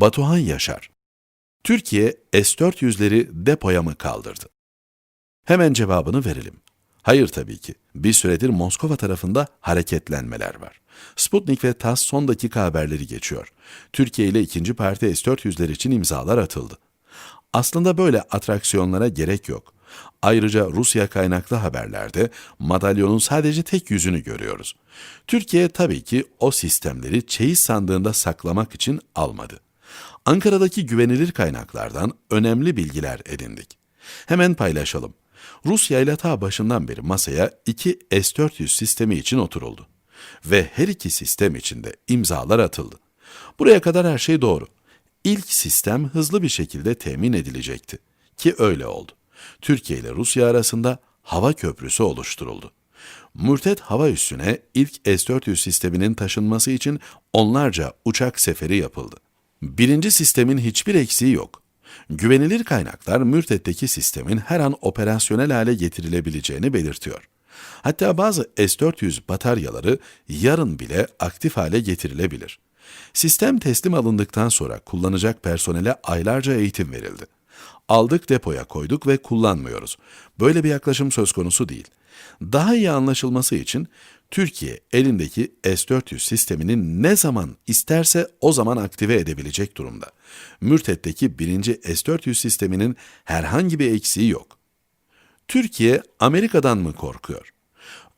Batuhan Yaşar Türkiye S-400'leri depoya mı kaldırdı? Hemen cevabını verelim. Hayır tabii ki. Bir süredir Moskova tarafında hareketlenmeler var. Sputnik ve TASS son dakika haberleri geçiyor. Türkiye ile ikinci parti S-400'ler için imzalar atıldı. Aslında böyle atraksiyonlara gerek yok. Ayrıca Rusya kaynaklı haberlerde madalyonun sadece tek yüzünü görüyoruz. Türkiye tabii ki o sistemleri çeyiz sandığında saklamak için almadı. Ankara'daki güvenilir kaynaklardan önemli bilgiler edindik. Hemen paylaşalım. Rusya ile ta başından beri masaya iki S-400 sistemi için oturuldu. Ve her iki sistem için de imzalar atıldı. Buraya kadar her şey doğru. İlk sistem hızlı bir şekilde temin edilecekti. Ki öyle oldu. Türkiye ile Rusya arasında hava köprüsü oluşturuldu. Mürtet hava üssüne ilk S-400 sisteminin taşınması için onlarca uçak seferi yapıldı. Birinci sistemin hiçbir eksiği yok. Güvenilir kaynaklar Mürtet'teki sistemin her an operasyonel hale getirilebileceğini belirtiyor. Hatta bazı S-400 bataryaları yarın bile aktif hale getirilebilir. Sistem teslim alındıktan sonra kullanacak personele aylarca eğitim verildi. Aldık depoya koyduk ve kullanmıyoruz. Böyle bir yaklaşım söz konusu değil. Daha iyi anlaşılması için Türkiye elindeki S-400 sistemini ne zaman isterse o zaman aktive edebilecek durumda. Mürtet'teki birinci S-400 sisteminin herhangi bir eksiği yok. Türkiye Amerika'dan mı korkuyor?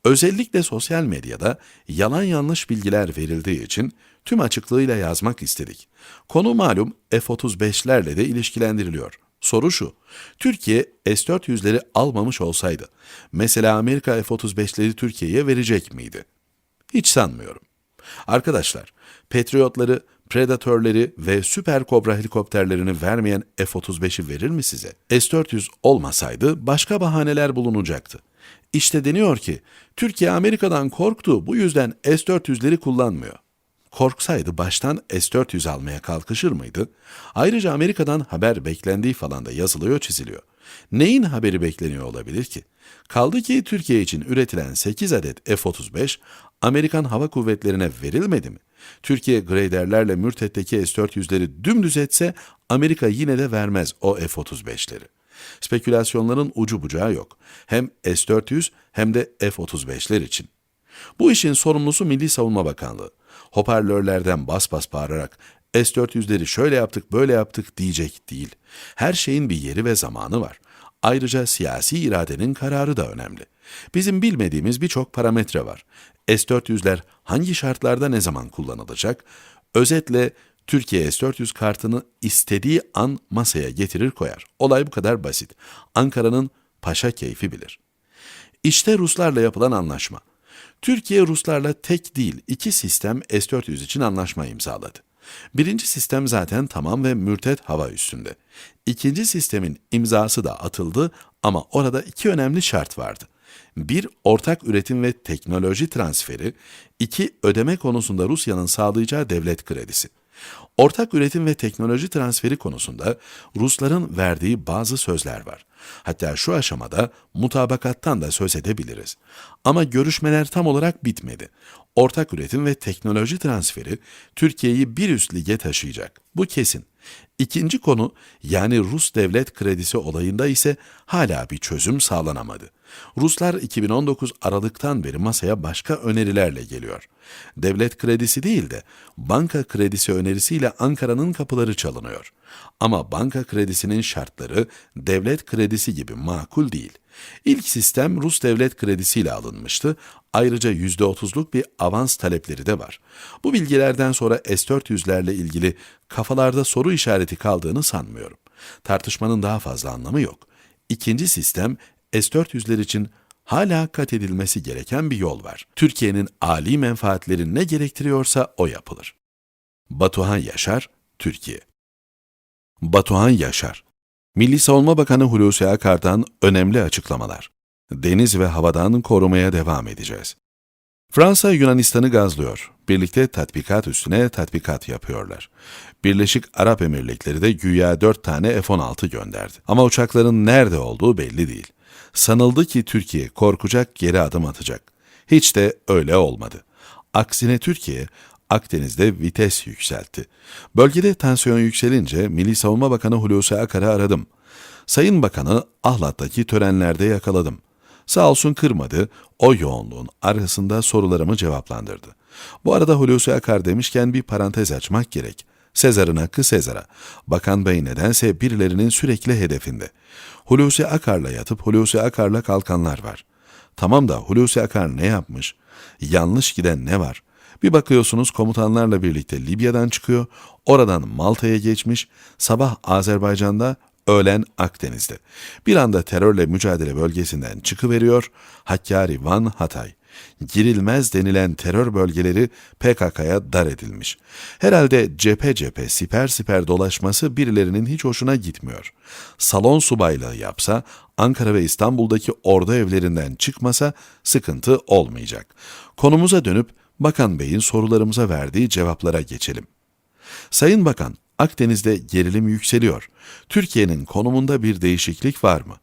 Özellikle sosyal medyada yalan yanlış bilgiler verildiği için tüm açıklığıyla yazmak istedik. Konu malum F-35'lerle de ilişkilendiriliyor. Soru şu, Türkiye S-400'leri almamış olsaydı, mesela Amerika F-35'leri Türkiye'ye verecek miydi? Hiç sanmıyorum. Arkadaşlar, Patriotları, Predator'ları ve Süper Kobra helikopterlerini vermeyen F-35'i verir mi size? S-400 olmasaydı başka bahaneler bulunacaktı. İşte deniyor ki, Türkiye Amerika'dan korktu, bu yüzden S-400'leri kullanmıyor. Korksaydı baştan S-400 almaya kalkışır mıydı? Ayrıca Amerika'dan haber beklendiği falan da yazılıyor çiziliyor. Neyin haberi bekleniyor olabilir ki? Kaldı ki Türkiye için üretilen 8 adet F-35 Amerikan Hava Kuvvetleri'ne verilmedi mi? Türkiye Grader'lerle Mürtet'teki S-400'leri dümdüz etse Amerika yine de vermez o F-35'leri. Spekülasyonların ucu bucağı yok. Hem S-400 hem de F-35'ler için. Bu işin sorumlusu Milli Savunma Bakanlığı. Hoparlörlerden bas bas bağırarak S-400'leri şöyle yaptık böyle yaptık diyecek değil. Her şeyin bir yeri ve zamanı var. Ayrıca siyasi iradenin kararı da önemli. Bizim bilmediğimiz birçok parametre var. S-400'ler hangi şartlarda ne zaman kullanılacak? Özetle Türkiye S-400 kartını istediği an masaya getirir koyar. Olay bu kadar basit. Ankara'nın paşa keyfi bilir. İşte Ruslarla yapılan anlaşma. Türkiye Ruslarla tek değil iki sistem S-400 için anlaşma imzaladı. Birinci sistem zaten tamam ve mürtet hava üstünde. İkinci sistemin imzası da atıldı ama orada iki önemli şart vardı. Bir, ortak üretim ve teknoloji transferi. iki ödeme konusunda Rusya'nın sağlayacağı devlet kredisi. Ortak üretim ve teknoloji transferi konusunda Rusların verdiği bazı sözler var. Hatta şu aşamada mutabakattan da söz edebiliriz. Ama görüşmeler tam olarak bitmedi. Ortak üretim ve teknoloji transferi Türkiye'yi bir üst lige taşıyacak. Bu kesin. İkinci konu yani Rus devlet kredisi olayında ise hala bir çözüm sağlanamadı. Ruslar 2019 Aralık'tan beri masaya başka önerilerle geliyor. Devlet kredisi değil de banka kredisi önerisiyle Ankara'nın kapıları çalınıyor. Ama banka kredisinin şartları devlet kredisi gibi makul değil. İlk sistem Rus devlet kredisiyle alınmıştı. Ayrıca %30'luk bir avans talepleri de var. Bu bilgilerden sonra S-400'lerle ilgili kafalarda soru işareti kaldığını sanmıyorum. Tartışmanın daha fazla anlamı yok. İkinci sistem S-400'ler için hala kat edilmesi gereken bir yol var. Türkiye'nin âli menfaatleri ne gerektiriyorsa o yapılır. Batuhan Yaşar, Türkiye Batuhan Yaşar Milli Savunma Bakanı Hulusi Akar'dan önemli açıklamalar. Deniz ve havadan korumaya devam edeceğiz. Fransa Yunanistan'ı gazlıyor. Birlikte tatbikat üstüne tatbikat yapıyorlar. Birleşik Arap Emirlikleri de güya 4 tane F-16 gönderdi. Ama uçakların nerede olduğu belli değil. Sanıldı ki Türkiye korkacak geri adım atacak. Hiç de öyle olmadı. Aksine Türkiye Akdeniz'de vites yükseltti. Bölgede tansiyon yükselince Milli Savunma Bakanı Hulusi Akar'ı aradım. Sayın Bakanı Ahlat'taki törenlerde yakaladım. Sağ olsun kırmadı, o yoğunluğun arasında sorularımı cevaplandırdı. Bu arada Hulusi Akar demişken bir parantez açmak gerek. Sezar'ın hakkı Sezar'a. Bakan Bey nedense birilerinin sürekli hedefinde. Hulusi Akar'la yatıp Hulusi Akar'la kalkanlar var. Tamam da Hulusi Akar ne yapmış? Yanlış giden ne var? Bir bakıyorsunuz komutanlarla birlikte Libya'dan çıkıyor, oradan Malta'ya geçmiş, sabah Azerbaycan'da, öğlen Akdeniz'de. Bir anda terörle mücadele bölgesinden çıkıveriyor, Hakkari, Van, Hatay. Girilmez denilen terör bölgeleri PKK'ya dar edilmiş. Herhalde cephe cephe siper siper dolaşması birilerinin hiç hoşuna gitmiyor. Salon subaylığı yapsa, Ankara ve İstanbul'daki ordu evlerinden çıkmasa sıkıntı olmayacak. Konumuza dönüp Bakan Bey'in sorularımıza verdiği cevaplara geçelim. Sayın Bakan, Akdeniz'de gerilim yükseliyor. Türkiye'nin konumunda bir değişiklik var mı?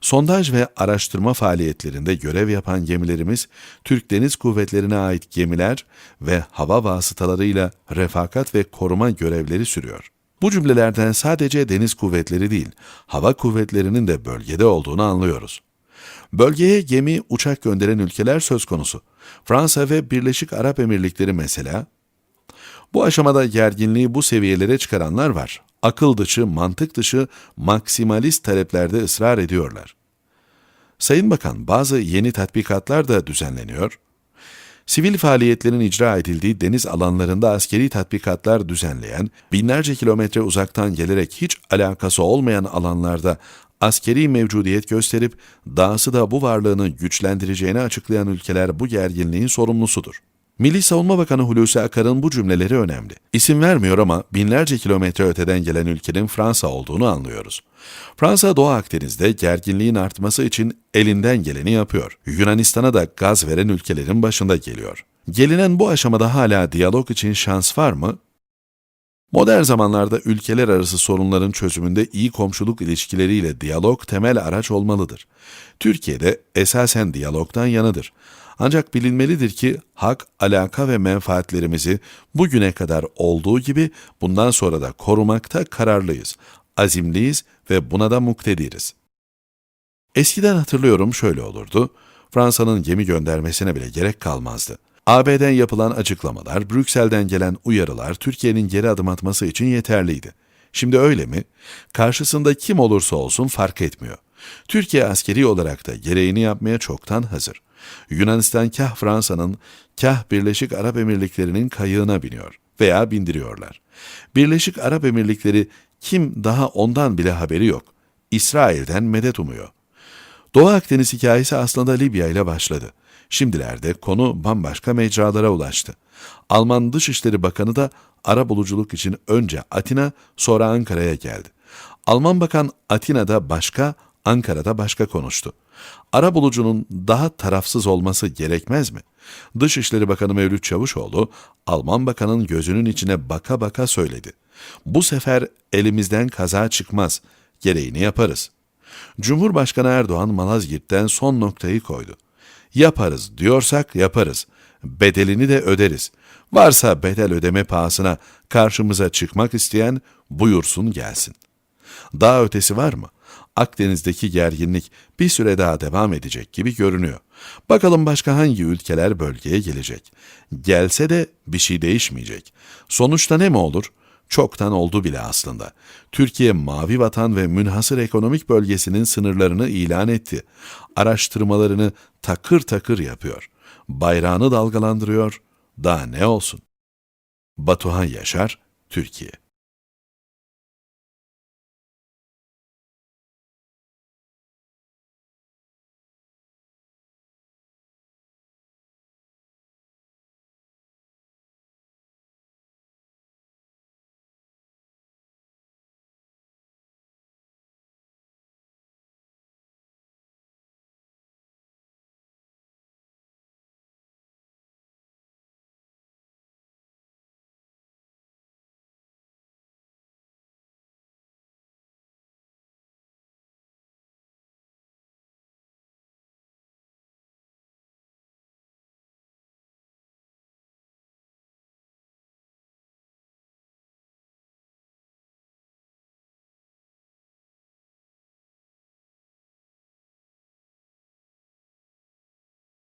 Sondaj ve araştırma faaliyetlerinde görev yapan gemilerimiz, Türk Deniz Kuvvetlerine ait gemiler ve hava vasıtalarıyla refakat ve koruma görevleri sürüyor. Bu cümlelerden sadece deniz kuvvetleri değil, hava kuvvetlerinin de bölgede olduğunu anlıyoruz. Bölgeye gemi, uçak gönderen ülkeler söz konusu. Fransa ve Birleşik Arap Emirlikleri mesela. Bu aşamada gerginliği bu seviyelere çıkaranlar var. Akıl dışı, mantık dışı, maksimalist taleplerde ısrar ediyorlar. Sayın Bakan, bazı yeni tatbikatlar da düzenleniyor. Sivil faaliyetlerin icra edildiği deniz alanlarında askeri tatbikatlar düzenleyen, binlerce kilometre uzaktan gelerek hiç alakası olmayan alanlarda askeri mevcudiyet gösterip dahası da bu varlığını güçlendireceğini açıklayan ülkeler bu gerginliğin sorumlusudur. Milli Savunma Bakanı Hulusi Akar'ın bu cümleleri önemli. İsim vermiyor ama binlerce kilometre öteden gelen ülkenin Fransa olduğunu anlıyoruz. Fransa Doğu Akdeniz'de gerginliğin artması için elinden geleni yapıyor. Yunanistan'a da gaz veren ülkelerin başında geliyor. Gelinen bu aşamada hala diyalog için şans var mı? Modern zamanlarda ülkeler arası sorunların çözümünde iyi komşuluk ilişkileriyle diyalog temel araç olmalıdır. Türkiye'de esasen diyalogdan yanıdır. Ancak bilinmelidir ki hak, alaka ve menfaatlerimizi bugüne kadar olduğu gibi bundan sonra da korumakta kararlıyız, azimliyiz ve buna da muktediriz. Eskiden hatırlıyorum şöyle olurdu. Fransa'nın gemi göndermesine bile gerek kalmazdı. AB'den yapılan açıklamalar, Brüksel'den gelen uyarılar Türkiye'nin geri adım atması için yeterliydi. Şimdi öyle mi? Karşısında kim olursa olsun fark etmiyor. Türkiye askeri olarak da gereğini yapmaya çoktan hazır. Yunanistan kah Fransa'nın, kah Birleşik Arap Emirlikleri'nin kayığına biniyor veya bindiriyorlar. Birleşik Arap Emirlikleri kim daha ondan bile haberi yok. İsrail'den medet umuyor. Doğu Akdeniz hikayesi aslında Libya ile başladı. Şimdilerde konu bambaşka mecralara ulaştı. Alman Dışişleri Bakanı da ara buluculuk için önce Atina sonra Ankara'ya geldi. Alman Bakan Atina'da başka, Ankara'da başka konuştu. Ara bulucunun daha tarafsız olması gerekmez mi? Dışişleri Bakanı Mevlüt Çavuşoğlu, Alman Bakanın gözünün içine baka baka söyledi. Bu sefer elimizden kaza çıkmaz, gereğini yaparız. Cumhurbaşkanı Erdoğan Malazgirt'ten son noktayı koydu. Yaparız diyorsak yaparız. Bedelini de öderiz. Varsa bedel ödeme pahasına karşımıza çıkmak isteyen buyursun gelsin. Daha ötesi var mı? Akdeniz'deki gerginlik bir süre daha devam edecek gibi görünüyor. Bakalım başka hangi ülkeler bölgeye gelecek. Gelse de bir şey değişmeyecek. Sonuçta ne mi olur? Çoktan oldu bile aslında. Türkiye mavi vatan ve münhasır ekonomik bölgesinin sınırlarını ilan etti. Araştırmalarını takır takır yapıyor. Bayrağını dalgalandırıyor. Daha ne olsun? Batuhan Yaşar, Türkiye